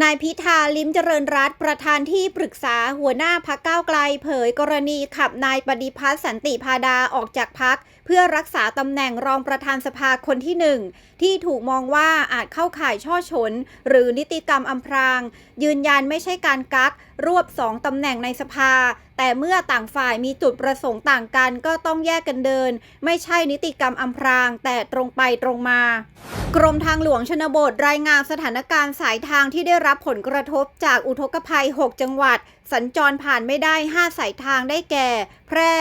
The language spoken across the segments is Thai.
นายพิธาลิ้มเจริญรัตประธานที่ปรึกษาหัวหน้าพักเก้าไกล เผยกรณีขับนายปฏิพัฒน์สันติพาดาออกจากพักเพื่อรักษาตำแหน่งรองประธานสภาคนที่หนึ่งที่ถูกมองว่าอาจเข้าข่ายช่อฉนหรือนิติกรรมอำพราง ยืนยันไม่ใช่การกัก รวบสองตำแหน่งในสภา แต่เมื่อต่างฝ่ายมีจุดประสงค์ต่างกันก็ต้องแยกกันเดิน ไม่ใช่นิติกรรมอำพราง แต่ตรงไปตรงมากรมทางหลวงชนบทรายงานสถานการณ์สายทางที่ได้รับผลกระทบจากอุทกภัย 6 จังหวัด สัญจรผ่านไม่ได้ 5 สายทางได้แก่ แพร่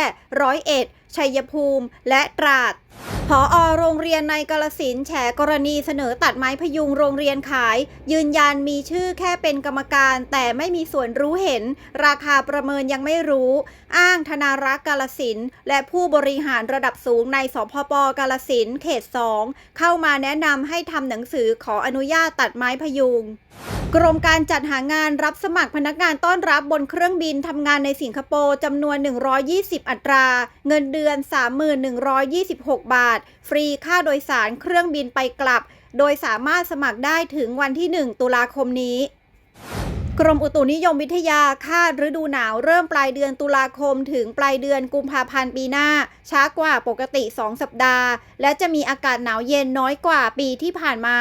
ร้อยเอ็ด ชัยภูมิ และตราดผอโรงเรียนในกาลสินแฉกรณีเสนอตัดไม้พยุงโรงเรียนขาย ยืนยันมีชื่อแค่เป็นกรรมการ แต่ไม่มีส่วนรู้เห็น ราคาประเมินยังไม่รู้ อ้างธนารักษ์กาลสินและผู้บริหารระดับสูงในสพปกาลสินเขต 2 เข้ามาแนะนำให้ทำหนังสือขออนุญาตตัดไม้พยุง กรมการจัดหางานรับสมัครพนักงานต้อนรับบนเครื่องบินทำงานในสิงคโปร์จำนวน 120 อัตรา เงินเดือน3126 บาท ฟรีค่าโดยสารเครื่องบินไปกลับ โดยสามารถสมัครได้ถึงวันที่ 1 ตุลาคมนี้กรมอุตุนิยมวิทยาคาดฤดูหนาวเริ่มปลายเดือนตุลาคม ถึงปลายเดือนกุมภาพันธ์ปีหน้า ช้ากว่าปกติ 2 สัปดาห์ และจะมีอากาศหนาวเย็นน้อยกว่าปีที่ผ่านมา